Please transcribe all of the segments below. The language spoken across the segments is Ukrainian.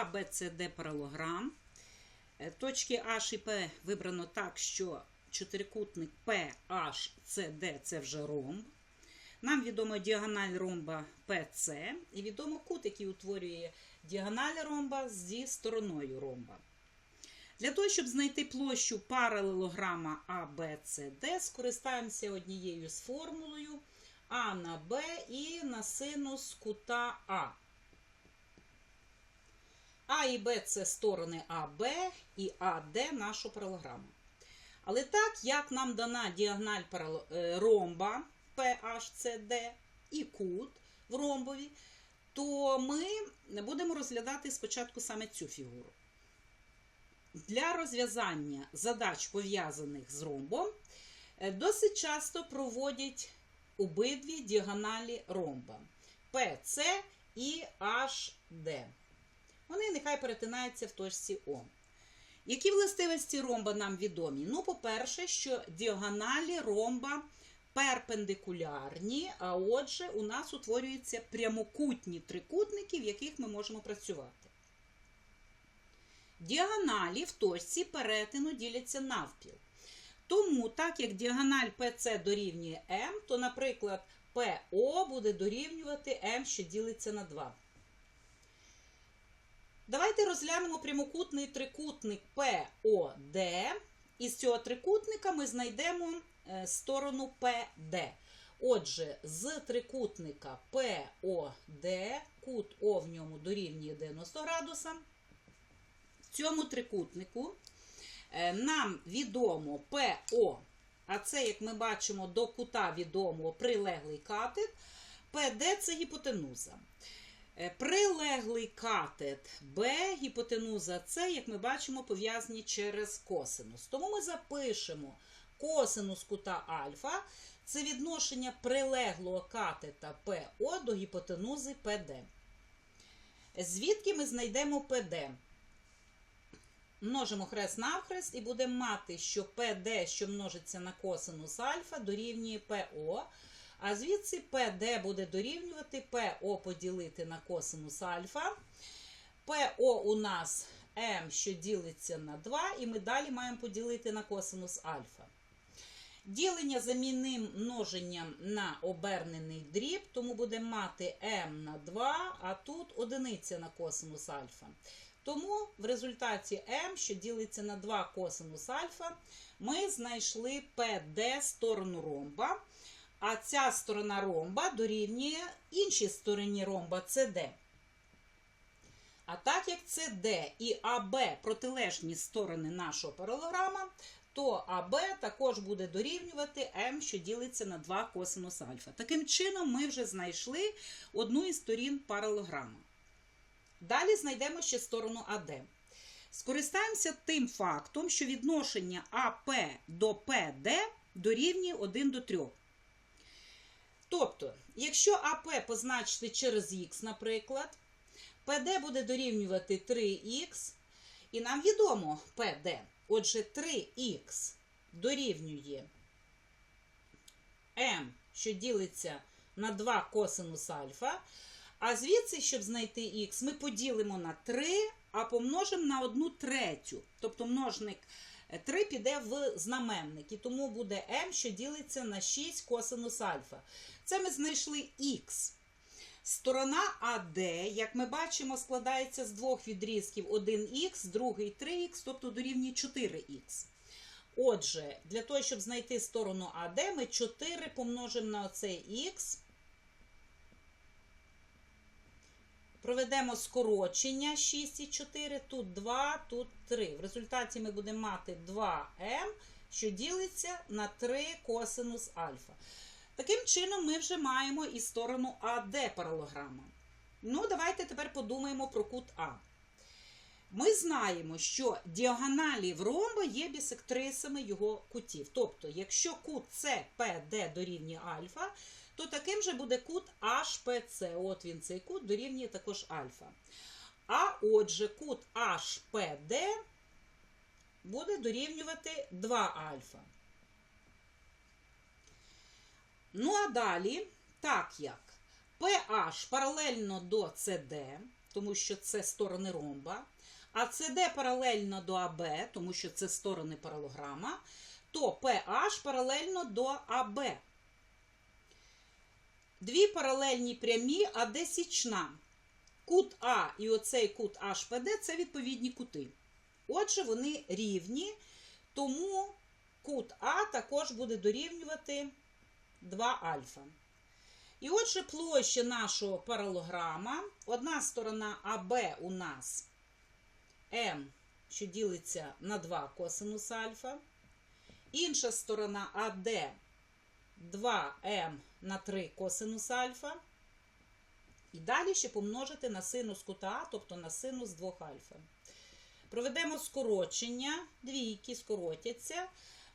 А, паралограм. Е, Точки H і P вибрано так, що чотирикутник P, це вже ромб. Нам відомо діагональ ромба PC і відомо кут, який утворює діагональ ромба зі стороною ромба. Для того, щоб знайти площу паралелограма ABCD, скористаємося однією з формулою А на Б і на синус кута А. А і Б це сторони АБ і АД нашу паралограму. Але так, як нам дана діагональ е, ромба PHCD і кут в ромбові, то ми будемо розглядати спочатку саме цю фігуру. Для розв'язання задач, пов'язаних з ромбом, е, досить часто проводять обидві діагоналі ромба PC і HD. Вони нехай перетинаються в точці О. Які властивості ромба нам відомі? Ну, по-перше, що діагоналі ромба перпендикулярні, а отже, у нас утворюються прямокутні трикутники, в яких ми можемо працювати. Діагоналі в точці перетину діляться навпіл. Тому, так як діагональ PC дорівнює m, то, наприклад, PO буде дорівнювати m, що ділиться на 2. Давайте розглянемо прямокутний трикутник POD. Із цього трикутника ми знайдемо е, сторону PD. Отже, з трикутника POD, кут О в ньому дорівнює 90 градуса. В цьому трикутнику е, нам відомо ПО, а це, як ми бачимо, до кута відомо прилеглий катет. ПД це гіпотенуза. Е, Прилеглий катет Б, гіпотенуза С, як ми бачимо, пов'язані через косинус. Тому ми запишемо косинус кута альфа. Це відношення прилеглого катета ПО до гіпотенузи ПД. Звідки ми знайдемо ПД? Множимо хрест навхрест і будемо мати, що ПД, що множиться на косинус альфа, дорівнює ПО. А звідси PD буде дорівнювати ПО поділити на косинус альфа. ПО у нас М, що ділиться на 2, і ми далі маємо поділити на косинус альфа. Ділення замінним множенням на обернений дріб, тому будемо мати m на 2, а тут одиниця на косинус альфа. Тому в результаті m, що ділиться на 2 косинус альфа, ми знайшли PD сторону ромба, а ця сторона ромба дорівнює іншій стороні ромба CD. А так як CD і АБ протилежні сторони нашого паралограма, то АБ також буде дорівнювати М, що ділиться на 2 косинус альфа. Таким чином, ми вже знайшли одну із сторін паралограма. Далі знайдемо ще сторону АД. Скористаємося тим фактом, що відношення АП до ПД дорівнює 1 до 3. Тобто, якщо АП позначити через х, наприклад, ПД буде дорівнювати 3х, і нам відомо ПД. Отже, 3х дорівнює М, що ділиться на 2 косинус альфа. А звідси, щоб знайти х, ми поділимо на 3, а помножимо на 1 третю. Тобто множник 3 піде в знаменник. І тому буде m, що ділиться на 6 косинус альфа. Це ми знайшли х. Сторона АД, як ми бачимо, складається з двох відрізків: 1х, другий 3х, тобто дорівнює 4х. Отже, для того, щоб знайти сторону АД, ми 4 помножимо на оцей х. Проведемо скорочення 6 і 4, тут 2, тут 3. В результаті ми будемо мати 2m, що ділиться на 3 косинус альфа. Таким чином, ми вже маємо і сторону АД паралограма. Ну, давайте тепер подумаємо про кут А. Ми знаємо, що діагоналі в ромба є бісектрисами його кутів. Тобто, якщо кут СПД дорівнює альфа, то таким же буде кут HPC. От він цей кут дорівнює також альфа. А отже, кут HPD буде дорівнювати 2 альфа. Ну, а далі, так як PH паралельно до CD, тому що це сторони ромба, а CD паралельно до АБ, тому що це сторони паралограма, то PH паралельно до АБ. Дві паралельні прямі, а січна. Кут А і оцей кут HPD це відповідні кути. Отже, вони рівні, тому кут А також буде дорівнювати 2 альфа. І отже, площа нашого паралограма. Одна сторона АБ у нас М, що ділиться на 2 косинус альфа. Інша сторона АД 2М на 3 косинус альфа. І далі ще помножити на синус кута А, тобто на синус 2 альфа. Проведемо скорочення, двійки скоротяться.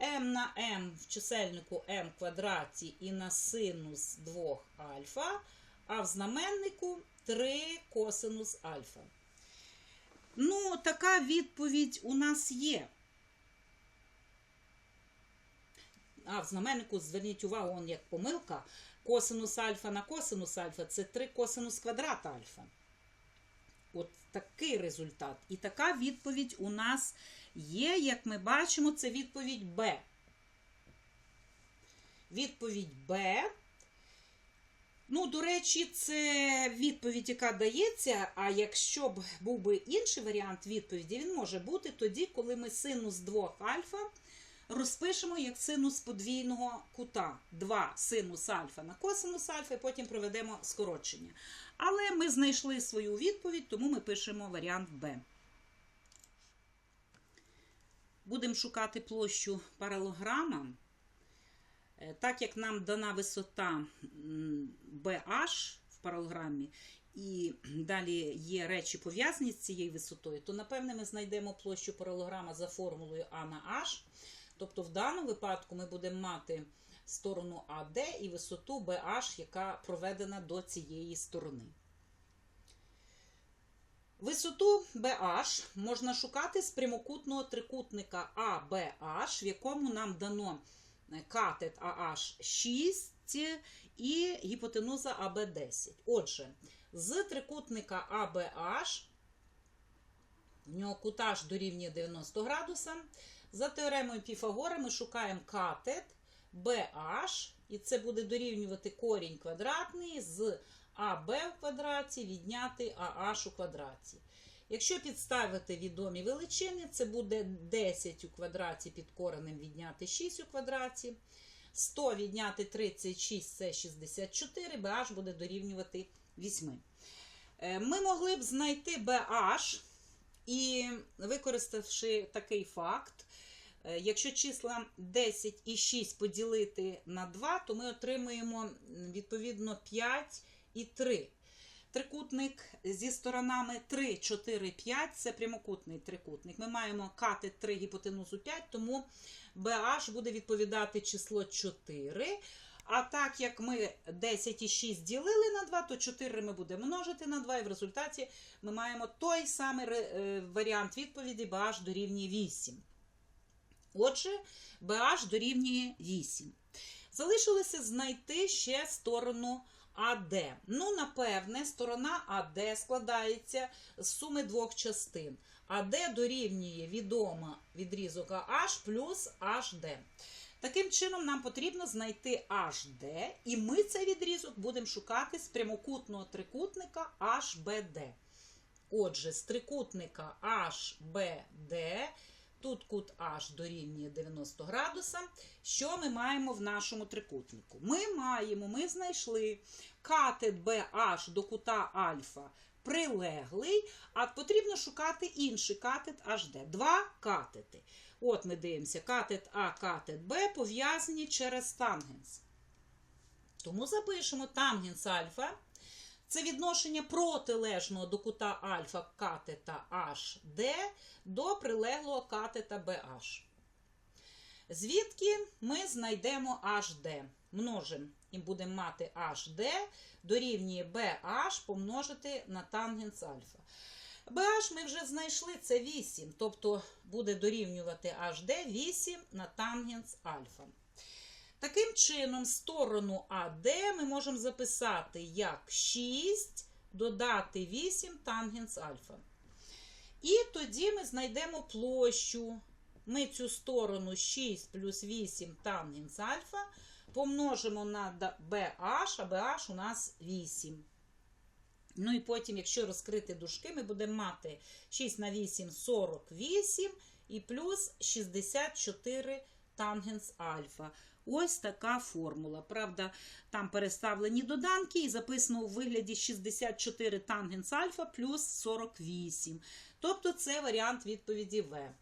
М на М в чисельнику М квадраті і на синус 2 альфа, а в знаменнику 3 косинус альфа. Ну, така відповідь у нас є. А в знаменнику зверніть увагу, он як помилка. Косинус альфа на косинус альфа це 3 косинус квадрат альфа. От такий результат. І така відповідь у нас є, як ми бачимо, це відповідь Б. Відповідь Б. Ну, до речі, це відповідь, яка дається. А якщо б був би інший варіант відповіді, він може бути тоді, коли ми синус 2 альфа розпишемо як синус подвійного кута. 2 синус альфа на косинус альфа, і потім проведемо скорочення. Але ми знайшли свою відповідь, тому ми пишемо варіант Б. Будемо шукати площу паралограма. Е, Так як нам дана висота BH в паралограмі, і далі є речі пов'язані з цією висотою, то напевне ми знайдемо площу паралограма за формулою А на H. Тобто в даному випадку ми будемо мати сторону АД і висоту BH, яка проведена до цієї сторони. Висоту BH можна шукати з прямокутного трикутника ABH, в якому нам дано катет AH 6 і гіпотенуза АБ 10. Отже, з трикутника ABH, в нього кутаж дорівнює 90 градуса. За теоремою Піфагора ми шукаємо катет BH, і це буде дорівнювати корінь квадратний з АБ в квадраті відняти АH у квадраті. Якщо підставити відомі величини, це буде 10 у квадраті під коренем відняти 6 у квадраті. 100 відняти 36 це 64, BH буде дорівнювати 8. Е, Ми могли б знайти BH і використавши такий факт, е, якщо числа 10 і 6 поділити на 2, то ми отримуємо відповідно 5 і 3. Трикутник зі сторонами 3, 4, 5 це прямокутний трикутник. Ми маємо катет 3 гіпотенузу 5, тому BH буде відповідати число 4. А так як ми 10 і 6 ділили на 2, то 4 ми будемо множити на 2, і в результаті ми маємо той самий е, варіант відповіді BH дорівнює 8. Отже, BH дорівнює 8. Залишилося знайти ще сторону АД. Ну, напевне, сторона АД складається з суми двох частин. АД дорівнює відома відрізок AH плюс HD. Таким чином, нам потрібно знайти HD, і ми цей відрізок будемо шукати з прямокутного трикутника HBD. Отже, з трикутника HBD, тут кут H дорівнює 90 градуса. Що ми маємо в нашому трикутнику? Ми маємо, ми знайшли катет BH до кута альфа прилеглий, а потрібно шукати інший катет HD. Два катети. От ми дивимося, катет А, катет Б пов'язані через тангенс. Тому запишемо тангенс альфа. Це відношення протилежного до кута альфа катета HD до прилеглого катета BH. Звідки ми знайдемо HD? Множимо і будемо мати HD дорівнює BH помножити на тангенс альфа. BH ми вже знайшли це 8, тобто буде дорівнювати HD 8 на тангенс альфа. Таким чином, сторону АД ми можемо записати як 6 додати 8 тангенс альфа. І тоді ми знайдемо площу. Ми цю сторону 6 плюс 8 тангенс альфа помножимо на BH, а BH у нас 8. Ну і потім, якщо розкрити дужки, ми будемо мати 6 на 8 48 і плюс 64 тангенс альфа. Ось така формула. Правда, там переставлені доданки і записано у вигляді 64 тангенс альфа плюс 48. Тобто це варіант відповіді В.